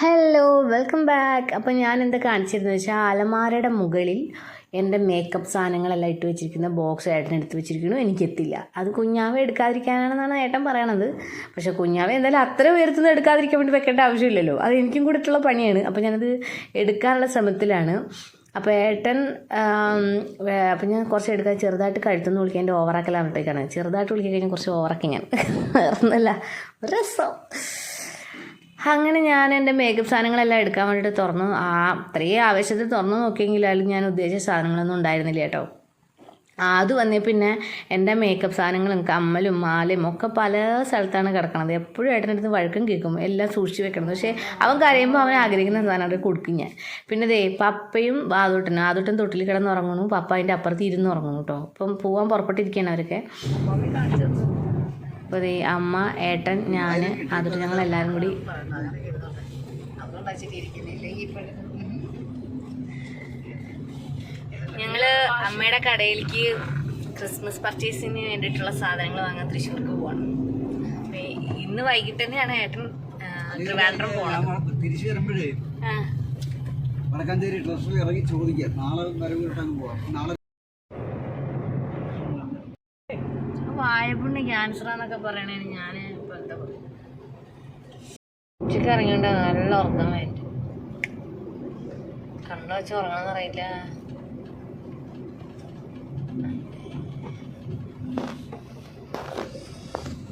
Hello welcome back അപ്പോൾ ഞാൻ എന്താ കാണിച്ചിരുന്നത് വെച്ചാൽ അലമാരയുടെ മുകളിൽ എന്റെ മേക്കപ്പ് സാധനങ്ങളെല്ലാം ഇട്ട് വെച്ചിരിക്കുന്ന ബോക്സ് ഏട്ടൻ എടുത്ത് വെച്ചിരിക്കുന്നു. എനിക്കെത്തില്ല. അത് കുഞ്ഞാവെ എടുക്കാതിരിക്കാനാണെന്നാണ് ഏട്ടൻ പറയണത്. പക്ഷേ കുഞ്ഞാവെ എന്തായാലും അത്ര ഉയരത്തുനിന്ന് എടുക്കാതിരിക്കാൻ വേണ്ടി വെക്കേണ്ട ആവശ്യമില്ലല്ലോ. അത് എനിക്കും കൂടിയിട്ടുള്ള പണിയാണ്. അപ്പോൾ ഞാനത് എടുക്കാനുള്ള ശ്രമത്തിലാണ്. അപ്പോൾ ഏട്ടൻ അപ്പം ഞാൻ കുറച്ച് എടുക്കാൻ ചെറുതായിട്ട് കഴുത്തുനിന്ന് വിളിക്കാൻ എന്റെ ഓവറാക്കലാകുമ്പോഴത്തേക്കാണ് ചെറുതായിട്ട് വിളിക്കാൻ കഴിഞ്ഞാൽ കുറച്ച് ഓവറാക്കി ഞാൻ. വേറെ ഒന്നല്ല രസം. അങ്ങനെ ഞാൻ എന്റെ മേക്കപ്പ് സാധനങ്ങളെല്ലാം എടുക്കാൻ വേണ്ടിയിട്ട് തുറന്നു. ആ അത്രയും ആവശ്യത്തിൽ തുറന്നു നോക്കിയെങ്കിലും ഞാൻ ഉദ്ദേശിച്ച സാധനങ്ങളൊന്നും ഉണ്ടായിരുന്നില്ല കേട്ടോ. അത് വന്നേ പിന്നെ എന്റെ മേക്കപ്പ് സാധനങ്ങളും കമ്മലും മാലയും ഒക്കെ പല സ്ഥലത്താണ് കിടക്കണത്. എപ്പോഴും ഏട്ടന്റെ അടുത്ത് വഴക്കം കേൾക്കും. എല്ലാം സൂക്ഷിച്ച് വെക്കണം. പക്ഷേ അവൻ കരയുമ്പോൾ അവൻ ആഗ്രഹിക്കുന്ന സാധനം അവിടെ കൊടുക്കും ഞാൻ. പിന്നെ ദേ പപ്പയും ആദൂട്ടനും ആദൂട്ടൻ തൊട്ടിൽ കിടന്ന് ഉറങ്ങണു പപ്പ അതിന്റെ അപ്പുറത്ത് ഇരുന്ന് ഉറങ്ങണു കേട്ടോ. അപ്പം പോവാൻ പുറപ്പെട്ടിരിക്കുകയാണ് അവരൊക്കെ. അപ്പോൾ ഈ അമ്മ ഏട്ടൻ ഞാൻ അതിട്ട് ഞങ്ങൾ എല്ലാവരും കൂടി. ഞങ്ങൾ അമ്മയുടെ കടയിലേക്ക് ക്രിസ്മസ് പർച്ചേസിന് വേണ്ടിയിട്ടുള്ള സാധനങ്ങൾ വാങ്ങാൻ തൃശ്ശൂർക്ക് പോകണം ഇന്ന് വൈകിട്ട് തന്നെയാണ് ഏട്ടൻ ട്രിവാൻഡ്രം പോകണം തിരിച്ചു വരുമ്പോഴേ ആ. വടക്കാഞ്ചേരി ട്രസ്റ്റിൽ ഇറങ്ങി ചോദിക്കാം. നാളെ വരവിട്ടങ്ങ് പോവാം. നാളെ ക്യാൻസർ എന്നൊക്കെ പറയണേ ഞാൻ ഇപ്പൊ എന്താ പറയുക ഉച്ചയ്ക്ക് ഇറങ്ങിണ്ട നല്ല ഉറക്കം വേണ്ടി കണ്ണു വെച്ച് ഉറങ്ങണമെന്ന് അറിയില്ല.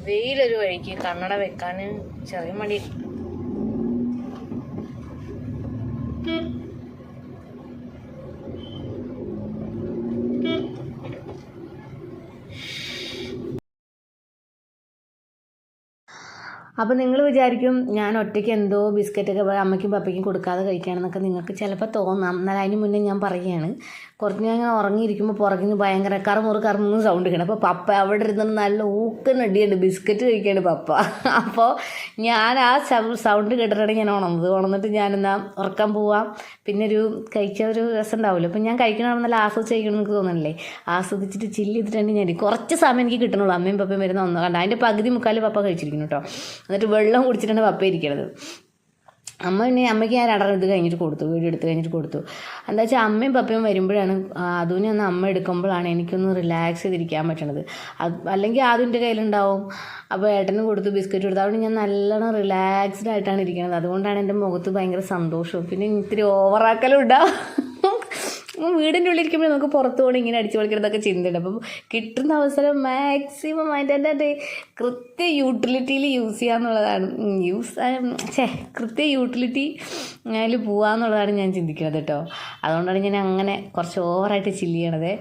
വെയിലൊരു വഴിക്ക് കണ്ണട വെക്കാൻ ചെറിയ മടി അപ്പോൾ നിങ്ങൾ വിചാരിക്കും ഞാൻ ഒറ്റയ്ക്ക് എന്തോ ബിസ്ക്കറ്റൊക്കെ അമ്മയ്ക്കും പപ്പയ്ക്കും കൊടുക്കാതെ കഴിക്കുകയാണെന്നൊക്കെ നിങ്ങൾക്ക് ചിലപ്പോൾ തോന്നാം. എന്നാൽ അതിന് മുന്നേ ഞാൻ പറയുകയാണ്. കുറച്ച് ഞാൻ ഇങ്ങനെ ഉറങ്ങിയിരിക്കുമ്പോൾ പുറകിൽ നിന്ന് ഭയങ്കര കറുമുറ് കറുന്ന് സൗണ്ട് കേൾക്കണം. അപ്പോൾ പപ്പ അവിടെ ഇരുന്ന് നല്ല ഊക്കനടിയുണ്ട് ബിസ്ക്കറ്റ് കഴിക്കുകയാണ് പപ്പ. അപ്പോൾ ഞാൻ ആ സൗണ്ട് കേട്ടിട്ടാണ് ഞാൻ ഉണർന്നത്. ഉണർന്നിട്ട് ഞാനെന്നാ ഉറക്കാൻ പോവാം. പിന്നെ ഒരു കഴിച്ച ഒരു രസം ഉണ്ടാവില്ല അപ്പം ഞാൻ കഴിക്കണമെന്ന് നല്ല ആസ്വദിച്ച് കഴിക്കണം എന്ന് തോന്നണില്ലേ? ആസ്വദിച്ചിട്ട് ചില്ല് ചെയ്തിട്ടാണ് ഞാൻ കുറച്ച് സമയം എനിക്ക് കിട്ടണുള്ളൂ. അമ്മയും പപ്പയും വരുന്ന ഒന്നും കണ്ട? അതിന്റെ പകുതി മുക്കാൽ പപ്പ കഴിച്ചിരിക്കുന്നു കേട്ടോ എന്നിട്ട് വെള്ളം കുടിച്ചിട്ടാണ് പപ്പ ഇരിക്കണത്. അമ്മ പിന്നെ അമ്മയ്ക്ക് ഞാൻ രണ്ടര ഇത് കഴിഞ്ഞിട്ട് കൊടുത്തു വീഡിയോ എടുത്ത് കഴിഞ്ഞിട്ട് കൊടുത്തു. എന്താ വെച്ചാൽ അമ്മയും പപ്പയും വരുമ്പോഴാണ് അതുവിനെ ഒന്ന് അമ്മ എടുക്കുമ്പോഴാണ് എനിക്കൊന്ന് റിലാക്സ് ചെയ്തിരിക്കാൻ പറ്റണത്. അത് അല്ലെങ്കിൽ ആദ്യന്റെ കയ്യിലുണ്ടാവും. അപ്പോൾ ഏട്ടന് കൊടുത്തു ബിസ്ക്കറ്റ് കൊടുത്തു. അതുകൊണ്ട് ഞാൻ നല്ലോണം റിലാക്സ്ഡ് ആയിട്ടാണ് ഇരിക്കുന്നത് അതുകൊണ്ടാണ് എന്റെ മുഖത്ത് ഭയങ്കര സന്തോഷവും. പിന്നെ ഇത്തിരി ഓവറാക്കലും ഉണ്ടാവും വീടിന്റെ ഉള്ളിൽ ഇരിക്കുമ്പോൾ നമുക്ക് പുറത്ത് പോകണം ഇങ്ങനെ അടിച്ചു പൊളിക്കണതൊക്കെ ചിന്തയുണ്ട്. അപ്പം കിട്ടുന്ന അവസരം മാക്സിമം അതിന്റെ എന്റെ കൃത്യ യൂട്ടിലിറ്റിയിൽ യൂസ് ചെയ്യുക എന്നുള്ളതാണ് യൂസ് ഛേ കൃത്യ യൂട്ടിലിറ്റി അതിൽ പോവാന്നുള്ളതാണ് ഞാൻ ചിന്തിക്കുന്നത് കേട്ടോ. അതുകൊണ്ടാണ് ഞാൻ അങ്ങനെ കുറച്ച് ഓവറായിട്ട് ചില്ല് ചെയ്യണത്.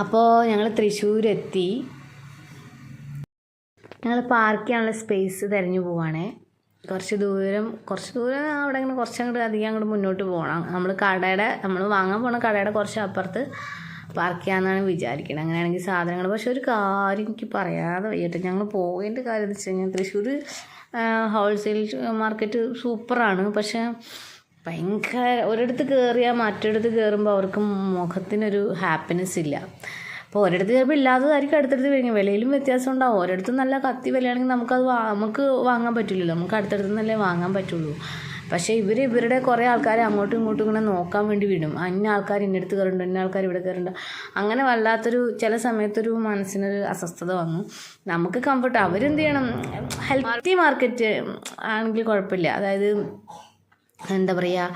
അപ്പോൾ ഞങ്ങൾ തൃശ്ശൂരെത്തി. ഞങ്ങൾ പാർക്ക് ചെയ്യാനുള്ള സ്പേസ് തിരഞ്ഞു പോവാണേ. കുറച്ച് ദൂരം കുറച്ച് ദൂരം അവിടെ ഇങ്ങനെ കുറച്ച് അങ്ങോട്ട് അധികം അങ്ങോട്ട് മുന്നോട്ട് പോകണം നമ്മൾ കടയുടെ നമ്മൾ വാങ്ങാൻ പോണ കടയുടെ കുറച്ച് അപ്പുറത്ത് പാർക്ക് ചെയ്യാമെന്നാണ് വിചാരിക്കുന്നത് അങ്ങനെയാണെങ്കിൽ സാധനങ്ങൾ പക്ഷെ ഒരു കാര്യം എനിക്ക് പറയാതെ വയ്യട്ടെ. ഞങ്ങൾ പോകേണ്ട കാര്യം എന്ന് വെച്ച് കഴിഞ്ഞാൽ തൃശ്ശൂർ ഹോൾസെയിൽ മാർക്കറ്റ് സൂപ്പറാണ് പക്ഷേ ഭയങ്കര ഒരിടത്ത് കയറിയാൽ മറ്റൊരിടത്ത് കയറുമ്പോൾ അവർക്ക് മുഖത്തിനൊരു ഹാപ്പിനെസ് ഇല്ല. അപ്പോൾ ഒരിടത്ത് ചിലപ്പോൾ ഇല്ലാത്തതായിരിക്കും അടുത്തടുത്ത് വരുന്നത് വിലയിലും വ്യത്യാസം ഉണ്ടാവും. ഒരിടത്ത് നല്ല കത്തി വിലയാണെങ്കിൽ നമുക്കത് നമുക്ക് വാങ്ങാൻ പറ്റില്ലല്ലോ. നമുക്ക് അടുത്തടുത്ത് നിന്നല്ലേ വാങ്ങാൻ പറ്റുള്ളൂ. പക്ഷേ ഇവർ ഇവരുടെ കുറേ ആൾക്കാരെ അങ്ങോട്ടും ഇങ്ങോട്ടും ഇങ്ങനെ നോക്കാൻ വേണ്ടി വിടും. അന്ന ആൾക്കാർ ഇന്നടുത്ത് കയറുന്നുണ്ട് ഇന്ന ആൾക്കാർ ഇവിടെ കയറുന്നുണ്ട്. അങ്ങനെ വല്ലാത്തൊരു ചില സമയത്തൊരു മനസ്സിനൊരു അസ്വസ്ഥത വന്നു. നമുക്ക് കംഫർട്ട് അവരെന്ത് ചെയ്യണം? ഹെൽത്തി മാർക്കറ്റ് ആണെങ്കിൽ കുഴപ്പമില്ല. അതായത് എന്താ പറയുക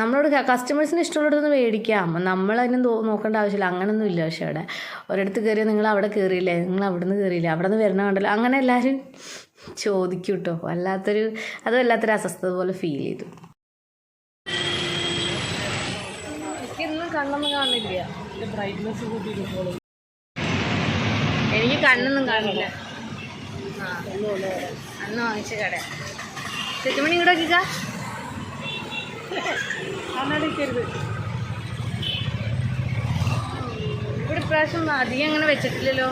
നമ്മളോട് കസ്റ്റമേഴ്സിന് ഇഷ്ടമുള്ളിടത്തുനിന്ന് മേടിക്കാം. നമ്മളതിനും നോക്കേണ്ട ആവശ്യമില്ല. അങ്ങനൊന്നും ഇല്ല പക്ഷേ അവിടെ. ഒരിടത്ത് കയറിയാൽ നിങ്ങൾ അവിടെ കയറിയില്ലേ നിങ്ങൾ അവിടെ നിന്ന് കയറിയില്ലേ അവിടെ നിന്ന് വരണ കണ്ടല്ലോ. അങ്ങനെ എല്ലാവരും ചോദിക്കും കേട്ടോ വല്ലാത്തൊരു അത് വല്ലാത്തൊരു അസ്വസ്ഥത പോലെ ഫീൽ ചെയ്തു. എനിക്കിന്നും കണ്ണൊന്നും കാണില്ല എനിക്ക് കണ്ണൊന്നും കാണില്ല അന്ന് വാങ്ങിച്ച കട. ചെറ്റുമണി ഇങ്ങോട്ട് നോക്കിക്കാ കണ്ണടിക്കരുത്. ഇവിടെ പ്രാവശ്യം അധികം അങ്ങനെ വെച്ചിട്ടില്ലല്ലോ.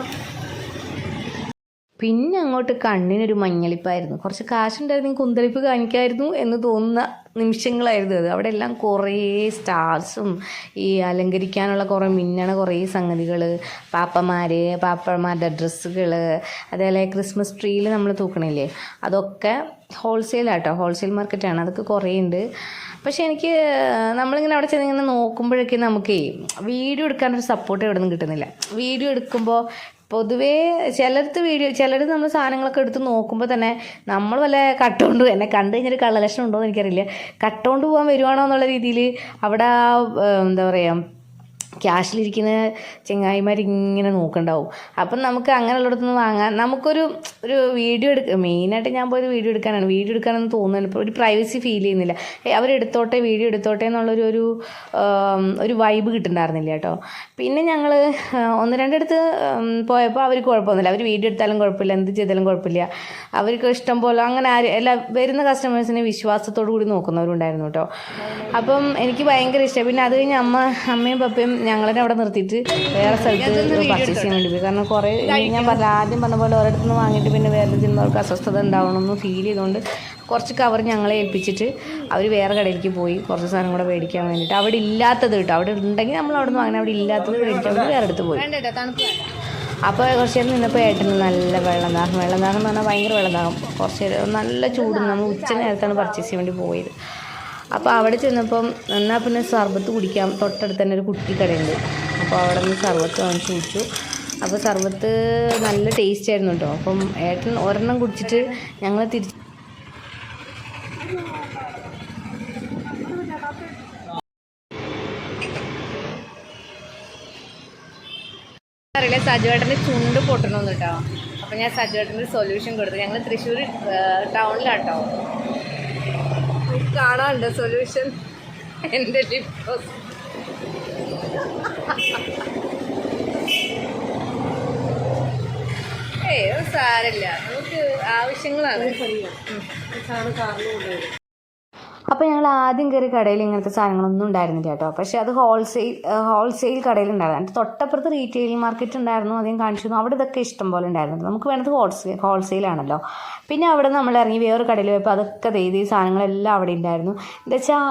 പിന്നെ അങ്ങോട്ട് കണ്ണിനൊരു മഞ്ഞളിപ്പായിരുന്നു. കുറച്ച് കാശുണ്ടായിരുന്നെങ്കിൽ കുന്തളിപ്പ് കാണിക്കായിരുന്നു എന്ന് തോന്നുന്ന നിമിഷങ്ങളായിരുന്നു അത്. അവിടെ എല്ലാം കുറേ സ്റ്റാർസും ഈ അലങ്കരിക്കാനുള്ള കുറേ മിന്നണ കുറേ സംഗതികൾ. പാപ്പമാർ പാപ്പമാരുടെ ഡ്രസ്സുകൾ അതേപോലെ ക്രിസ്മസ് ട്രീയിൽ നമ്മൾ തൂക്കണില്ലേ? അതൊക്കെ ഹോൾസെയിലാട്ടോ ഹോൾസെയിൽ മാർക്കറ്റാണ് അതൊക്കെ കുറേ ഉണ്ട് പക്ഷെ എനിക്ക് നമ്മളിങ്ങനെ അവിടെ ചെന്ന് ഇങ്ങനെ നോക്കുമ്പോഴൊക്കെ നമുക്ക് വീഡിയോ എടുക്കാനൊരു സപ്പോർട്ട് എവിടെ നിന്ന് കിട്ടുന്നില്ല. വീഡിയോ എടുക്കുമ്പോൾ പൊതുവേ ചിലടത്ത് വീഡിയോ ചിലടത്ത് നമ്മൾ സാധനങ്ങളൊക്കെ എടുത്ത് നോക്കുമ്പോൾ തന്നെ നമ്മൾ വല്ല കട്ടുകൊണ്ട് എന്നെ കണ്ടു കഴിഞ്ഞൊരു കള്ളലക്ഷണം ഉണ്ടോ എന്ന് എനിക്കറിയില്ല. കട്ടുകൊണ്ട് പോകാൻ വരുവാണോ എന്നുള്ള രീതിയിൽ അവിടെ എന്താ പറയുക ക്യാഷിലിരിക്കുന്ന ചെങ്ങായിമാർ ഇങ്ങനെ നോക്കണ്ടാവും അപ്പം നമുക്ക് അങ്ങനെയുള്ളിടത്തുനിന്ന് വാങ്ങാൻ നമുക്കൊരു ഒരു വീഡിയോ എടുക്ക മെയിനായിട്ട് ഞാൻ പോയത് വീഡിയോ എടുക്കാനാണ്. വീഡിയോ എടുക്കാനൊന്നും തോന്നുന്നില്ല. ഇപ്പോൾ ഒരു പ്രൈവസി ഫീൽ ചെയ്യുന്നില്ല. അവരെടുത്തോട്ടെ വീഡിയോ എടുത്തോട്ടെ എന്നുള്ളൊരു ഒരു ഒരു വൈബ് കിട്ടുന്നുണ്ടായിരുന്നില്ല കേട്ടോ. പിന്നെ ഞങ്ങൾ ഒന്ന് രണ്ടിടത്ത് പോയപ്പോൾ അവർ കുഴപ്പമൊന്നുമില്ല. അവർ വീഡിയോ എടുത്താലും കുഴപ്പമില്ല. എന്ത് ചെയ്താലും കുഴപ്പമില്ല. അവർക്ക് ഇഷ്ടം പോലെ അങ്ങനെ ആര് എല്ലാ വരുന്ന കസ്റ്റമേഴ്സിനെ വിശ്വാസത്തോടു കൂടി നോക്കുന്നവരുണ്ടായിരുന്നു കേട്ടോ. അപ്പം എനിക്ക് ഭയങ്കര ഇഷ്ടമായി പിന്നെ അത് കഴിഞ്ഞ് അമ്മ അമ്മയും പപ്പയും ഞങ്ങളെ അവിടെ നിർത്തിയിട്ട് വേറെ സ്ഥലത്ത് പർച്ചേസ് ചെയ്യാൻ വേണ്ടി പോയി. കാരണം കുറേ ഞാൻ പറഞ്ഞ ആദ്യം പറഞ്ഞ പോലെ ഒരിടത്തു നിന്ന് വാങ്ങിയിട്ട് പിന്നെ വേറെ ചെയ്യുന്നവർക്ക് അസ്വസ്ഥത ഉണ്ടാവണമെന്ന് ഫീൽ ചെയ്തുകൊണ്ട് കുറച്ച് കവർ ഞങ്ങളെ ഏൽപ്പിച്ചിട്ട് അവർ വേറെ കടയിലേക്ക് പോയി കുറച്ച് സാധനം കൂടെ മേടിക്കാൻ വേണ്ടിയിട്ട്. അവിടെ ഇല്ലാത്തത് കേട്ടോ. അവിടെ ഉണ്ടെങ്കിൽ നമ്മൾ അവിടെ നിന്ന് വാങ്ങണം. അവിടെ ഇല്ലാത്തത് മേടിക്കാൻ വേണ്ടി വേറെ അടുത്ത് പോയി. അപ്പോൾ കുറച്ച് നേരം നിന്നപ്പോൾ ഏട്ടന് നല്ല വെള്ളം ദാഹം വെള്ളം ദാഹം എന്ന് പറഞ്ഞാൽ ഭയങ്കര വെള്ളം ദാഹം കുറച്ച് നേരം നല്ല ചൂട്. നമ്മൾ ഉച്ച നേരത്താണ് പർച്ചേസ് ചെയ്യാൻ വേണ്ടി പോയത്. അപ്പോൾ അവിടെ ചെന്നപ്പം എന്നാൽ പിന്നെ സർബത്ത് കുടിക്കാം. തൊട്ടടുത്ത് തന്നെ ഒരു കുട്ടി കടയുണ്ട്. അപ്പോൾ അവിടെ നിന്ന് സർബത്ത് വാങ്ങിച്ച് കുടിച്ചു. അപ്പോൾ സർബത്ത് നല്ല ടേസ്റ്റ് ആയിരുന്നു കേട്ടോ. അപ്പം ഏട്ടൻ ഒരെണ്ണം കുടിച്ചിട്ട് ഞങ്ങൾ തിരിച്ച് അറിയില്ല സജുവേട്ടന്റെ ചുണ്ട് പൊട്ടണമെന്ന് കേട്ടോ. അപ്പം ഞാൻ സജുവേട്ടന്റെ സൊല്യൂഷൻ കൊടുത്തു. ഞങ്ങൾ തൃശ്ശൂർ ടൗണിലാട്ടോ കാണാനുണ്ട് സൊല്യൂഷൻ എന്റെ ഏ ഏയ് അത് സാരമില്ല. നമുക്ക് ആവശ്യങ്ങളാണ്. അപ്പോൾ ഞങ്ങൾ ആദ്യം കയറി കടയിൽ ഇങ്ങനത്തെ സാധനങ്ങളൊന്നും ഉണ്ടായിരുന്നില്ല കേട്ടോ. പക്ഷേ അത് ഹോൾസെയിൽ ഹോൾസെയിൽ കടയിൽ ഉണ്ടായിരുന്നു. അതിന്റെ തൊട്ടപ്പുറത്ത് റീറ്റെയിൽ മാർക്കറ്റ് ഉണ്ടായിരുന്നു അധികം കാണിച്ചിരുന്നു. അവിടെ ഇതൊക്കെ ഇഷ്ടം പോലെ ഉണ്ടായിരുന്നു. നമുക്ക് വേണ്ടത് ഹോൾസെയിൽ ഹോൾസെയിലാണല്ലോ പിന്നെ അവിടെ നമ്മൾ ഇറങ്ങി വേറൊരു കടയിൽ പോയപ്പോൾ അതൊക്കെ ചെയ്ത് ഈ സാധനങ്ങളെല്ലാം അവിടെ ഉണ്ടായിരുന്നു. എന്താ വെച്ചാൽ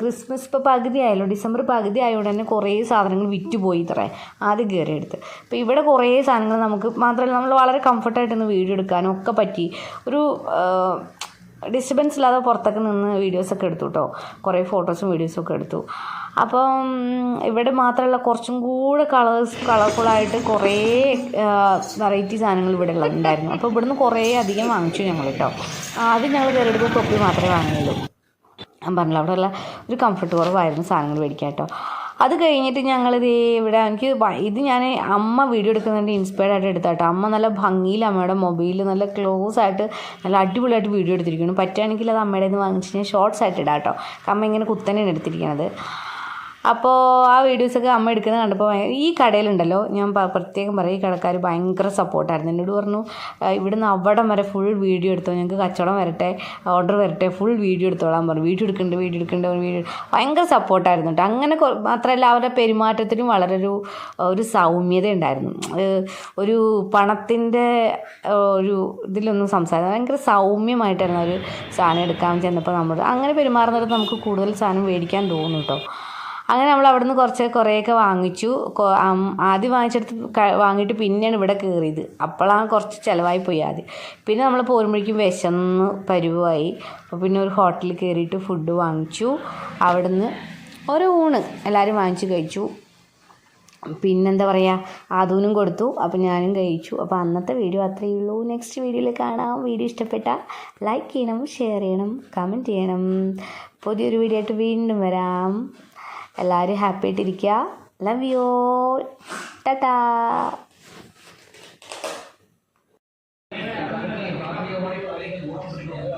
ക്രിസ്മസ് ഇപ്പോൾ പകുതി ആയല്ലോ. ഡിസംബർ പകുതി ആയതുകൊണ്ട് തന്നെ കുറേ സാധനങ്ങൾ വിറ്റുപോയി ഇത്രേ ആദ്യം കയറിയെടുത്ത് അപ്പോൾ ഇവിടെ കുറേ സാധനങ്ങൾ നമുക്ക് മാത്രമല്ല നമ്മൾ വളരെ കംഫർട്ടായിട്ടൊന്ന് വീഡിയോ എടുക്കാനും ഒക്കെ പറ്റി. ഒരു ഡിസ്റ്റർബൻസ് ഇല്ലാതെ പുറത്തൊക്കെ നിന്ന് വീഡിയോസൊക്കെ എടുത്തു കേട്ടോ കുറേ ഫോട്ടോസും വീഡിയോസും ഒക്കെ എടുത്തു. അപ്പം ഇവിടെ മാത്രമല്ല കുറച്ചും കൂടെ കളേഴ്സ് കളർഫുള്ളായിട്ട് കുറേ വെറൈറ്റി സാധനങ്ങൾ ഇവിടെ ഉണ്ടായിരുന്നു. അപ്പോൾ ഇവിടുന്ന് കുറേ അധികം വാങ്ങിച്ചു ഞങ്ങൾ കേട്ടോ ആദ്യം ഞങ്ങൾ കയറിയെടുത്ത് തൊപ്പി മാത്രമേ വാങ്ങിയുള്ളൂ. ഞാൻ പറഞ്ഞില്ല അവിടെയുള്ള ഒരു കംഫർട്ട് കുറവായിരുന്നു സാധനങ്ങൾ മേടിക്കാൻ കേട്ടോ അത് കഴിഞ്ഞിട്ട് ഞങ്ങളിത് ഇവിടെ എനിക്ക് ഇത് ഞാൻ അമ്മ വീഡിയോ എടുക്കുന്നതിന്റെ ഇൻസ്പയർഡ് ആയിട്ട് എടുത്താട്ടോ. അമ്മ നല്ല ഭംഗിയിൽ അമ്മയുടെ മൊബൈലിൽ നല്ല ക്ലോസ് ആയിട്ട് നല്ല അടിപൊളിയായിട്ട് വീഡിയോ എടുത്തിരിക്കുന്നു. പറ്റുകയാണെങ്കിൽ അത് അമ്മയുടെ നിന്ന് വാങ്ങിച്ച് ഞാൻ ഷോർട്സ് ആയിട്ട് ഇടാം കേട്ടോ അമ്മ ഇങ്ങനെ കുത്തനെയാണ് എടുത്തിരിക്കുന്നത് അപ്പോൾ ആ വീഡിയോസൊക്കെ അമ്മ എടുക്കുന്നത് കണ്ടപ്പോൾ ഈ കടയിലുണ്ടല്ലോ ഞാൻ പ്രത്യേകം പറയും ഈ കടക്കാർ ഭയങ്കര സപ്പോർട്ടായിരുന്നു. എന്നോട് പറഞ്ഞു "ആ, ഇവിടുന്ന് അവിടം വരെ ഫുൾ വീഡിയോ എടുത്തോ ഞങ്ങൾക്ക് കച്ചവടം വരട്ടെ ഓർഡർ വരട്ടെ ഫുൾ വീഡിയോ എടുത്തോളാൻ പറഞ്ഞു. വീഡിയോ എടുക്കുന്നുണ്ട് വീഡിയോ എടുക്കുന്നുണ്ട് വീഡിയോ ഭയങ്കര സപ്പോർട്ടായിരുന്നു കേട്ടോ. അങ്ങനെ മാത്രമല്ല അവരുടെ പെരുമാറ്റത്തിനും വളരെ ഒരു ഒരു സൗമ്യത ഉണ്ടായിരുന്നു. ഒരു പണത്തിന്റെ ഒരു ഇതിലൊന്നും സംസാരം ഭയങ്കര സൗമ്യമായിട്ടായിരുന്നു ഒരു സാധനം എടുക്കാൻ ചെന്നപ്പോൾ നമ്മൾ അങ്ങനെ പെരുമാറുന്നിടത്ത് നമുക്ക് കൂടുതൽ സാധനം മേടിക്കാൻ തോന്നും കേട്ടോ. അങ്ങനെ നമ്മൾ അവിടെ നിന്ന് കുറച്ച് കുറേയൊക്കെ വാങ്ങിച്ചു. ആദ്യം വാങ്ങിച്ചെടുത്ത് വാങ്ങിയിട്ട് പിന്നെയാണ് ഇവിടെ കയറിയത് അപ്പോഴാണ് കുറച്ച് ചിലവായി പോയി ആദ്യം. പിന്നെ നമ്മൾ പോരുമ്പോഴേക്കും വിശന്ന് പരുവായി. അപ്പോൾ പിന്നെ ഒരു ഹോട്ടലിൽ കയറിയിട്ട് ഫുഡ് വാങ്ങിച്ചു. അവിടുന്ന് ഒരു ഊണ് എല്ലാവരും വാങ്ങിച്ച് കഴിച്ചു. പിന്നെന്താ പറയുക അതൂനും കൊടുത്തു. അപ്പോൾ ഞാനും കഴിച്ചു. അപ്പോൾ അന്നത്തെ വീഡിയോ അത്രയേ ഉള്ളൂ. നെക്സ്റ്റ് വീഡിയോയിൽ കാണാം. വീഡിയോ ഇഷ്ടപ്പെട്ട ലൈക്ക് ചെയ്യണം ഷെയർ ചെയ്യണം കമന്റ് ചെയ്യണം. പുതിയൊരു വീഡിയോ ആയിട്ട് വീണ്ടും വരാം. എല്ലാവരും ഹാപ്പി ആയിട്ടിരിക്കുക. Love you Tata